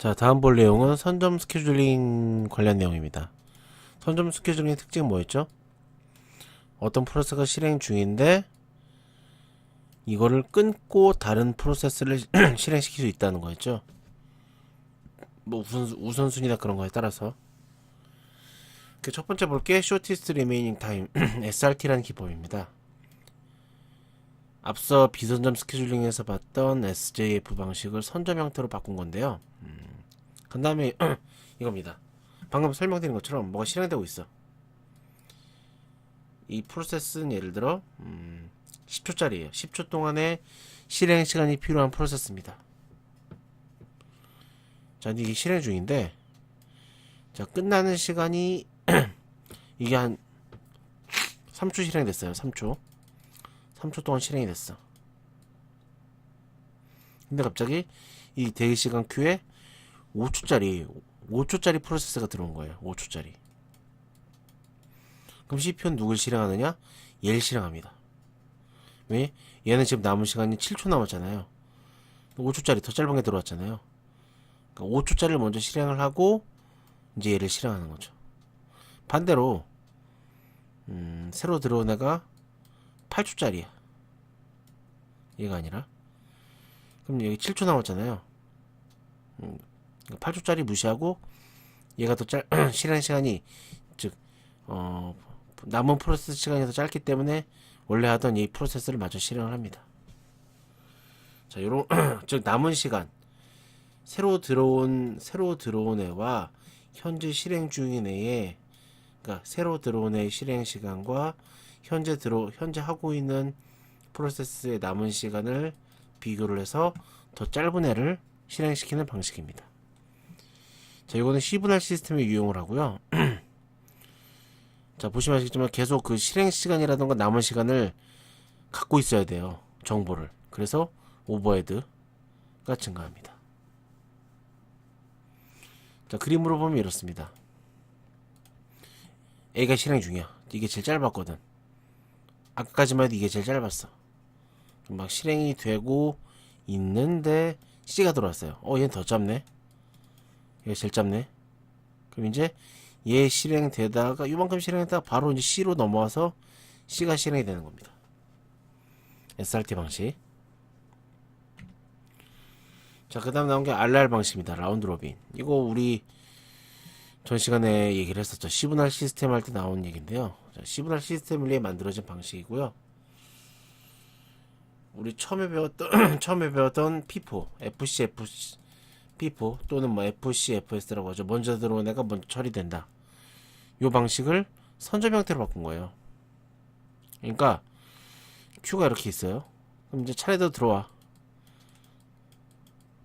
자, 다음 볼 내용은 선점 스케줄링 관련 내용입니다. 선점 스케줄링의 특징은 뭐였죠? 어떤 프로세스가 실행 중인데 이거를 끊고 다른 프로세스를 실행시킬 수 있다는 거였죠. 뭐 우선 우선순위나 그런 거에 따라서. 그 첫 번째 볼게 shortest remaining time SRT라는 기법입니다. 앞서 비선점 스케줄링에서 봤던 SJF 방식을 선점 형태로 바꾼 건데요. 그 다음에 이겁니다. 방금 설명드린 것처럼 뭐가 실행되고 있어. 이 프로세스는 예를 들어 음, 10초짜리예요. 10초 동안에 실행 시간이 필요한 프로세스입니다. 자, 이게 실행 중인데 자, 끝나는 시간이 이게 한 3초 실행됐어요. 3초. 3초 동안 실행이 됐어. 근데 갑자기 이 대기 시간 큐에 5초짜리 5초짜리 프로세스가 들어온 거예요. 5초짜리. 그럼 CPU는 누굴 실행하느냐? 얘를 실행합니다. 왜? 얘는 지금 남은 시간이 7초 남았잖아요. 5초짜리 더 짧은 게 들어왔잖아요. 그러니까 5초짜리를 먼저 실행을 하고 이제 얘를 실행하는 거죠. 반대로 음, 새로 들어온 애가 8초짜리야. 얘가 아니라 그럼 여기 7초 남았잖아요. 음, 8초짜리 무시하고 얘가 더 짧, 실행 시간이 즉 어, 남은 프로세스 시간이 더 짧기 때문에 원래 하던 이 프로세스를 마저 실행을 합니다. 자, 요런 즉 남은 시간 새로 들어온 새로 들어온 애와 현재 실행 중인 애의 그러니까 새로 들어온 애의 실행 시간과 현재 들어 현재 하고 있는 프로세스의 남은 시간을 비교를 해서 더 짧은 애를 실행시키는 방식입니다. 자, 이거는 시분할 시스템에 유용을 하고요. 자, 보시면 아시겠지만 계속 그 실행 시간이라던가 남은 시간을 갖고 있어야 돼요. 정보를. 그래서 오버헤드가 증가합니다. 자, 그림으로 보면 이렇습니다. A가 실행 중이야. 이게 제일 짧았거든. 아까까지만 해도 이게 제일 짧았어. 막 실행이 되고 있는데 C가 들어왔어요. 어, 얘는 더 짧네. 얘가 제일 짧네. 그럼 이제 얘 실행되다가 요만큼 실행했다가 바로 이제 C로 넘어와서 C가 실행이 되는 겁니다. SRT 방식. 자, 그 다음 나온 게 RR 방식입니다. 라운드 로빈. 이거 우리 전 시간에 얘기를 했었죠. 시분할 시스템 할 때 나온 얘기인데요. 자, 시분할 시스템을 위해 만들어진 방식이고요. 우리 처음에 배웠던 처음에 배웠던 피포, FCF, 피포 또는 뭐 FCFS라고 하죠. 먼저 들어온 애가 먼저 처리된다. 요 방식을 선점 형태로 바꾼 거예요. 그러니까 큐가 이렇게 있어요. 그럼 이제 차례대로 들어와.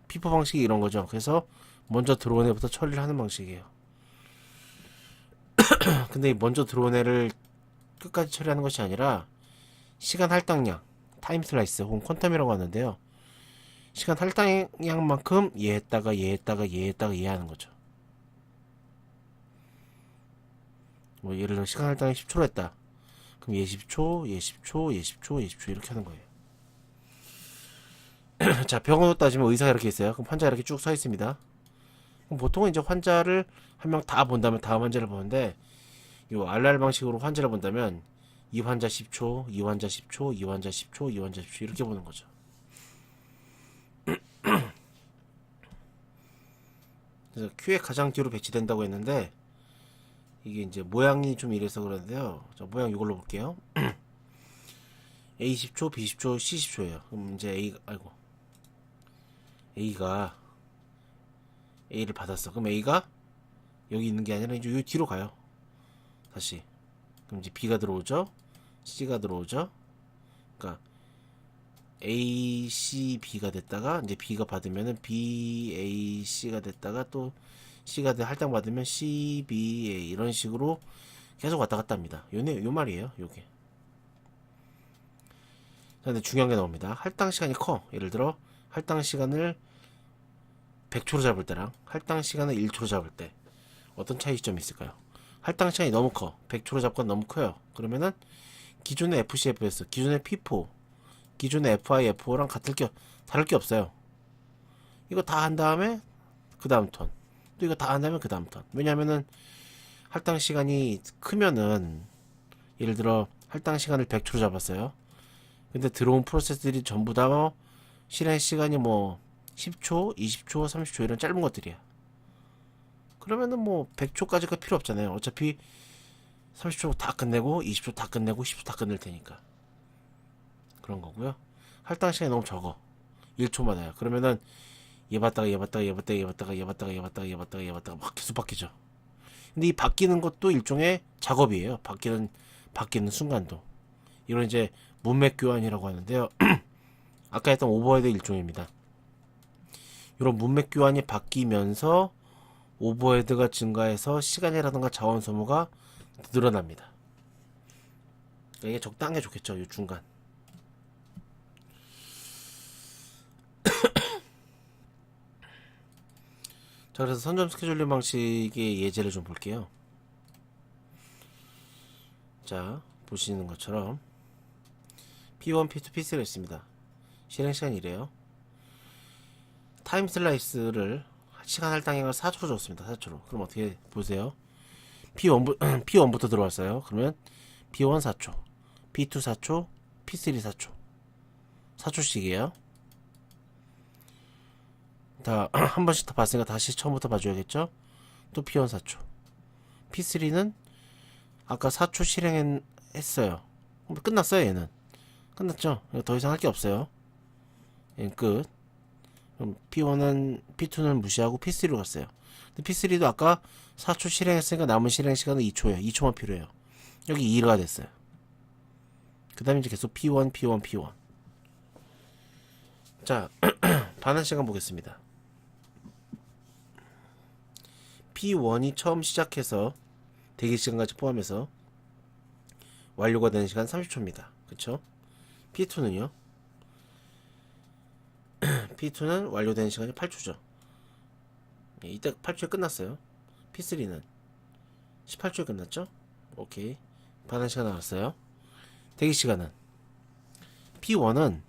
피포 방식이 이런 거죠. 그래서 먼저 들어온 애부터 처리를 하는 방식이에요. 근데 이 먼저 들어온 애를 끝까지 처리하는 것이 아니라 시간 할당량, 타임 슬라이스 혹은 퀀텀이라고 하는데요. 시간 할당량 만큼 얘 했다가 얘 했다가 얘 했다가 얘 하는 거죠. 뭐 예를 들어 시간 할당이 10초로 했다. 그럼 얘 10초, 얘 10초, 얘 10초, 얘 10초 이렇게 하는 거예요. 자, 병원으로 따지면 의사가 이렇게 있어요. 그럼 환자가 이렇게 쭉 서 있습니다. 보통은 이제 환자를 한 명 다 본다면 다음 환자를 보는데 이 RR 방식으로 환자를 본다면 이 환자 10초, 이 환자 10초, 이 환자 10초, 이 환자 10초 이렇게 보는 거죠. 그래서 큐에 가장 뒤로 배치된다고 했는데 이게 이제 모양이 좀 이래서 그러는데요. 자, 모양 이걸로 볼게요. A 10초, B 10초, C 10초예요. 그럼 이제 A 아이고 A가 A를 받았어. 그럼 A가 여기 있는 게 아니라 이제 요 뒤로 가요. 다시. 그럼 이제 B가 들어오죠. C가 들어오죠. 그러니까 A, C, B가 됐다가 이제 B가 받으면은 B, A, C가 됐다가 또 C가 돼 할당 받으면 C, B, A 이런 식으로 계속 왔다 갔다 합니다. 요네 요 말이에요. 요게. 자, 근데 중요한 게 나옵니다. 할당 시간이 커. 예를 들어 할당 시간을 100초로 잡을 때랑 할당 시간을 1초로 잡을 때 어떤 차이점이 있을까요? 할당 시간이 너무 커. 100초로 잡건 너무 커요. 그러면은 기존의 FCFS, 기존의 P4, 기존의 FIFO랑 같을 게 다를 게 없어요. 이거 다 한 다음에 그 다음 턴. 또 이거 다 한다면 그 다음 턴. 왜냐면은 할당 시간이 크면은 예를 들어 할당 시간을 100초로 잡았어요. 근데 들어온 프로세스들이 전부 다 뭐 실행 시간이 뭐 10초, 20초, 30초 이런 짧은 것들이야. 그러면은 뭐 100초까지가 필요 없잖아요. 어차피 30초 다 끝내고 20초 다 끝내고 10초 다 끝낼 테니까. 그런 거고요. 할당 시간이 너무 적어. 1초마다요. 그러면은 얘 봤다가 얘 봤다가 얘 봤다가 얘 봤다가 얘 봤다가 얘 봤다가 얘 봤다가 얘 봤다가 막 계속 바뀌죠. 근데 이 바뀌는 것도 일종의 작업이에요. 바뀌는 바뀌는 순간도. 이런 이제 문맥 교환이라고 하는데요. 아까 했던 오버헤드 일종입니다. 이런 문맥 교환이 바뀌면서 오버헤드가 증가해서 시간이라든가 자원 소모가 늘어납니다. 그러니까 이게 적당한 게 좋겠죠. 이 중간. 자, 그래서 선점 스케줄링 방식의 예제를 좀 볼게요. 자, 보시는 것처럼 P1, P2, P3가 있습니다. 실행 시간이 이래요. 타임 슬라이스를 시간 할당액을 4초로 줬습니다. 4초로. 그럼 어떻게 보세요? P1부, P1부터 들어왔어요. 그러면 P1 4초, P2 4초, P3 4초. 4초씩이에요. 다 한 번씩 더 봤으니까 다시 처음부터 봐줘야겠죠? 또 P1 4초. P3는 아까 4초 실행했어요. 끝났어요, 얘는. 끝났죠? 이거 더 이상 할 게 없어요. 얘는 끝. 그럼 P1은, P2는 무시하고 P3로 갔어요. 근데 P3도 아까 4초 실행했으니까 남은 실행 시간은 2초예요. 2초만 필요해요. 여기 2가 됐어요. 그 다음에 이제 계속 P1, P1, P1. 자, 반환 시간 보겠습니다. P1이 처음 시작해서 대기 시간까지 포함해서 완료가 되는 시간 30초입니다. 그쵸? P2는요? P2는 완료되는 시간이 8초죠. 예, 이때 8초에 끝났어요. P3는 18초에 끝났죠? 오케이. 반환 시간 나왔어요. 대기 시간은 P1은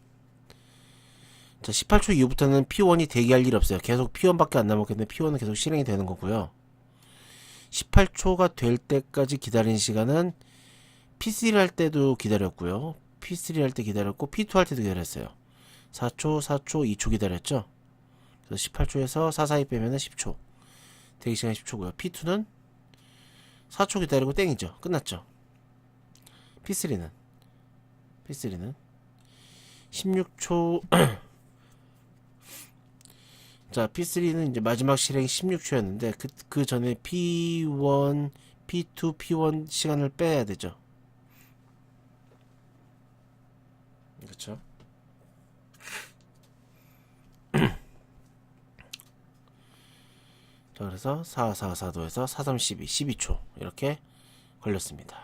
자, 18초 이후부터는 P1이 대기할 일 없어요. 계속 P1밖에 안 남았기 때문에 P1은 계속 실행이 되는 거고요. 18초가 될 때까지 기다린 시간은 P3 할 때도 기다렸고요. P3 할 때 기다렸고 P2 할 때도 기다렸어요. 4초, 4초, 2초 기다렸죠. 그래서 18초에서 4 사이 빼면은 10초. 대기 시간 10초고요. P2는 4초 기다리고 땡이죠. 끝났죠. P3는 P3는 16초 자, P3는 이제 마지막 실행이 16초였는데 그, 그 전에 P1, P2, P1 시간을 빼야 되죠. 그렇죠? 자, 그래서 4, 4, 4도에서 4, 3, 12, 12초 이렇게 걸렸습니다.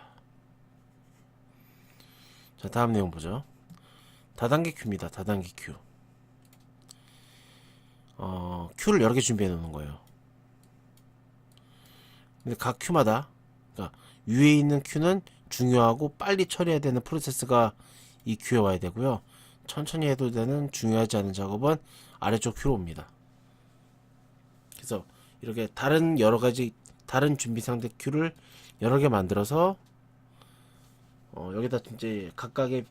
자, 다음 내용 보죠. 다단계 큐입니다. 다단계 큐. 어, 큐를 여러 개 준비해 놓는 거예요. 근데 각 큐마다, 그러니까 위에 있는 큐는 중요하고 빨리 처리해야 되는 프로세스가 이 큐에 와야 되고요. 천천히 해도 되는 중요하지 않은 작업은 아래쪽 큐로 옵니다. 그래서 이렇게 다른 여러 가지 다른 준비 상대 큐를 여러 개 만들어서 어, 여기다 이제 각각의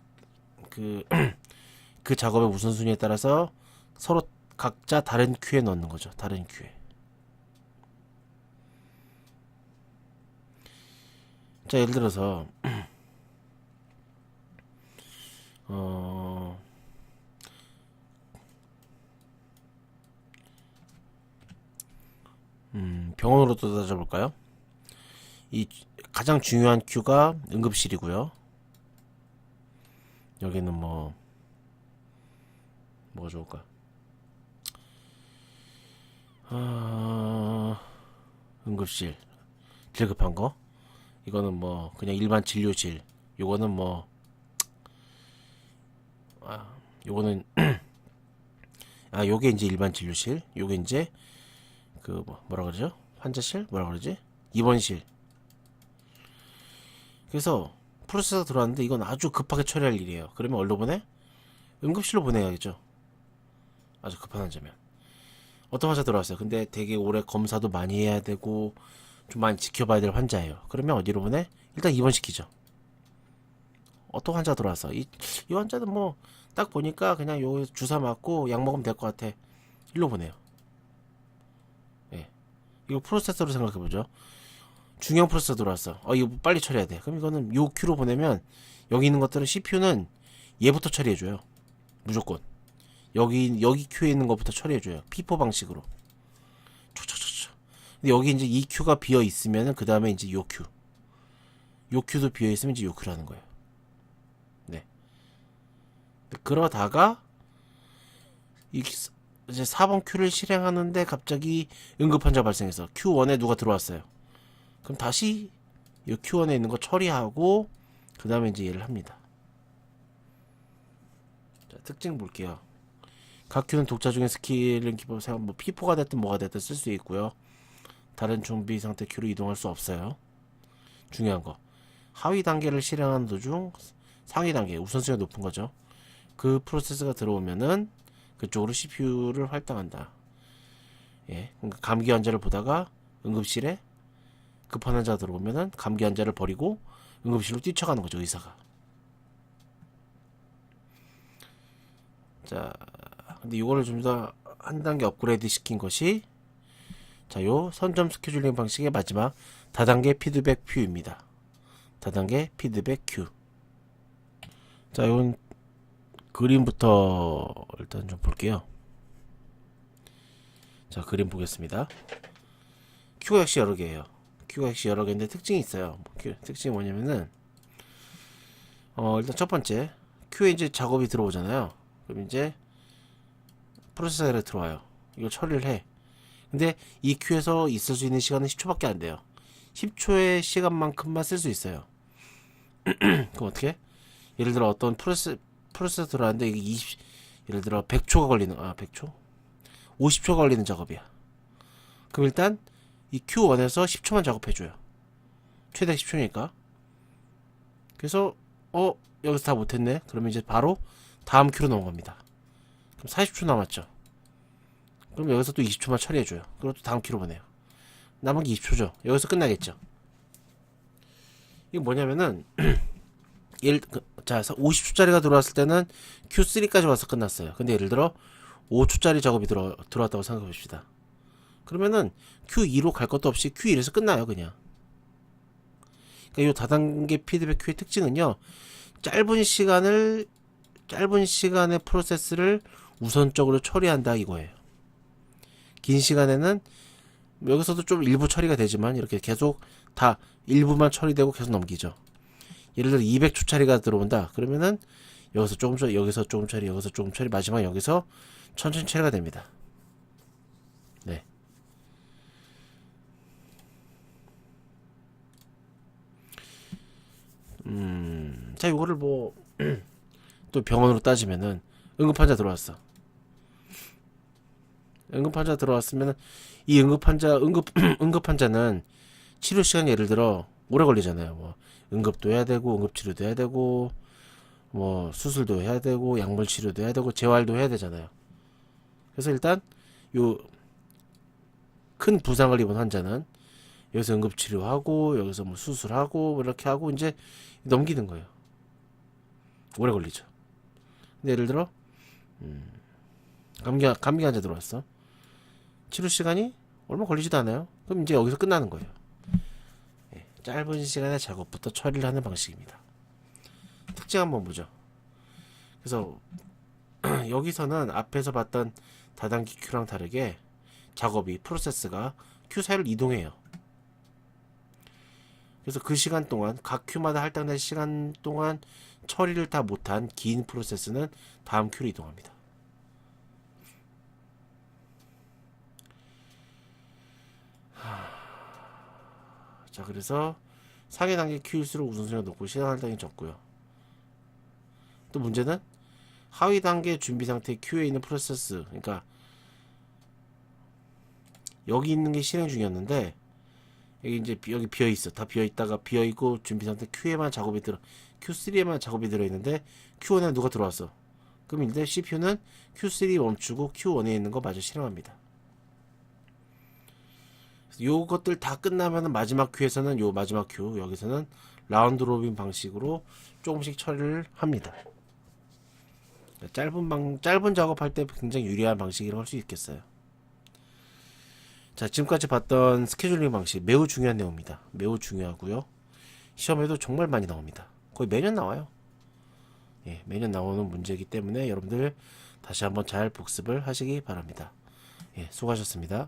그, 그 작업의 우선순위에 따라서 서로 각자 다른 큐에 넣는 거죠. 다른 큐에. 자, 예를 들어서, 어, 음, 병원으로 또 따져볼까요? 이 가장 중요한 큐가 응급실이고요. 여기는 뭐, 뭐가 좋을까? 아, 응급실. 제일 급한 거? 이거는 뭐, 그냥 일반 진료실. 요거는 뭐, 아, 요거는, 아, 요게 이제 일반 진료실. 요게 이제, 그, 뭐, 뭐라 그러죠? 환자실? 뭐라 그러지? 입원실. 그래서, 프로세스가 들어왔는데 이건 아주 급하게 처리할 일이에요. 그러면 어디로 보내? 응급실로 보내야겠죠. 아주 급한 환자면. 어떤 환자 들어왔어요. 근데 되게 오래 검사도 많이 해야 되고 좀 많이 지켜봐야 될 환자예요. 그러면 어디로 보내? 일단 입원시키죠. 어떤 환자 들어왔어? 이, 이 환자는 뭐 딱 보니까 그냥 요 주사 맞고 약 먹으면 될 것 같아. 일로 보내요. 예. 이거 프로세서로 생각해 보죠. 중형 프로세서 들어왔어. 어, 이거 빨리 처리해야 돼. 그럼 이거는 요 큐로 보내면 여기 있는 것들은 CPU는 얘부터 처리해 줘요. 무조건. 여기 여기 큐에 있는 것부터 처리해줘요. 피포 방식으로. 초초초초. 근데 여기 이제 이 큐가 비어 있으면은 그 다음에 이제 요 큐. 요 큐도 비어 있으면 이제 요 큐라는 거예요. 네. 그러다가 이 이제 4번 큐를 실행하는데 갑자기 응급 환자 발생해서 Q1에 누가 들어왔어요. 그럼 다시 이 Q1에 있는 거 처리하고 그 다음에 이제 얘를 합니다. 자, 특징 볼게요. 각 큐는 독자 중에 스킬은 기본 사용 뭐 P4가 됐든 뭐가 됐든 쓸 수 있고요. 다른 좀비 상태 큐로 이동할 수 없어요. 중요한 거. 하위 단계를 실행하는 도중 상위 단계 우선순위가 높은 거죠. 그 프로세스가 들어오면은 그쪽으로 CPU를 활당한다. 예, 그러니까 감기 환자를 보다가 응급실에 급한 환자 들어오면은 감기 환자를 버리고 응급실로 뛰쳐가는 거죠 의사가. 자, 근데 이거를 좀 더 한 단계 업그레이드 시킨 것이 자, 요 선점 스케줄링 방식의 마지막 다단계 피드백 큐입니다. 다단계 피드백 큐. 자, 이건 그림부터 일단 좀 볼게요. 자, 그림 보겠습니다. 큐가 역시 여러 개예요. 큐가 역시 여러 개인데 특징이 있어요. 뭐 큐, 특징이 뭐냐면은 어, 일단 첫 번째 큐에 이제 작업이 들어오잖아요. 그럼 이제 프로세서에 들어와요. 이걸 처리를 해. 근데 이 큐에서 있을 수 있는 시간은 10초밖에 안 돼요. 10초의 시간만큼만 쓸 수 있어요. 그럼 어떻게? 예를 들어 어떤 프로세스 프로세서 들어왔는데 이게 20 예를 들어 100초가 걸리는 아 100초? 50초가 걸리는 작업이야. 그럼 일단 이 Q1에서 10초만 작업해 줘요. 최대 10초니까. 그래서 어 여기서 다 못했네. 그러면 이제 바로 다음 큐로 넘어갑니다. 그럼 40초 남았죠. 그럼 여기서 또 20초만 처리해 줘요. 그리고 또 다음 큐로 보내요. 남은 게 20초죠. 여기서 끝나겠죠. 이게 뭐냐면은 예를 그, 자 50초짜리가 들어왔을 때는 Q3까지 와서 끝났어요. 근데 예를 들어 5초짜리 작업이 들어 들어왔다고 생각해 봅시다. 그러면은 Q2로 갈 것도 없이 Q1에서 끝나요, 그냥. 그러니까 이 다단계 피드백 큐의 특징은요. 짧은 시간을 짧은 시간의 프로세스를 우선적으로 처리한다 이거예요. 긴 시간에는 여기서도 좀 일부 처리가 되지만 이렇게 계속 다 일부만 처리되고 계속 넘기죠. 예를 들어 200초짜리가 들어온다. 그러면은 여기서 조금 처리, 여기서 조금 처리, 여기서 조금 처리, 마지막 여기서 천천히 처리가 됩니다. 네. 음, 자, 이거를 뭐, 또 병원으로 따지면은, 응급환자 들어왔어. 응급환자 들어왔으면은, 이 응급환자, 응급, 응급환자는 치료 시간 예를 들어, 오래 걸리잖아요. 뭐, 응급도 해야 되고, 응급 치료도 해야 되고, 뭐, 수술도 해야 되고, 약물 치료도 해야 되고, 재활도 해야 되잖아요. 그래서 일단, 요, 큰 부상을 입은 환자는, 여기서 응급 치료하고, 여기서 뭐 수술하고, 뭐 이렇게 하고, 이제 넘기는 거예요. 오래 걸리죠. 근데 예를 들어, 음, 감기, 감기 환자 들어왔어. 치료 시간이 얼마 걸리지도 않아요. 그럼 이제 여기서 끝나는 거예요. 예, 짧은 시간의 작업부터 처리를 하는 방식입니다. 특징 한번 보죠. 그래서 여기서는 앞에서 봤던 다단계 큐랑 다르게 작업이 프로세스가 큐 사이를 이동해요. 그래서 그 시간 동안 각 큐마다 할당된 시간 동안 처리를 다 못한 긴 프로세스는 다음 큐로 이동합니다. 자 그래서 상위 단계 큐일수록 우선순위가 높고 시간 할당이 적고요. 또 문제는 하위 단계 준비 상태 큐에 있는 프로세스 그러니까 여기 있는 게 실행 중이었는데 여기 이제 비- 여기 비어 있어. 다 비어 있다가 비어 있고 준비 상태 Q에만 작업이 들어 Q3에만 작업이 들어 있는데 Q1에 누가 들어왔어? 그럼 이제 CPU는 Q3 멈추고 Q1에 있는 거 마저 실행합니다 요것들 다 끝나면 마지막 큐에서는 요 마지막 큐 여기서는 라운드 로빈 방식으로 조금씩 처리를 합니다. 짧은 방 짧은 작업할 때 굉장히 유리한 방식이라고 할 수 있겠어요. 자, 지금까지 봤던 스케줄링 방식 매우 중요한 내용입니다. 매우 중요하고요. 시험에도 정말 많이 나옵니다. 거의 매년 나와요. 예, 매년 나오는 문제이기 때문에 여러분들 다시 한번 잘 복습을 하시기 바랍니다. 예, 수고하셨습니다.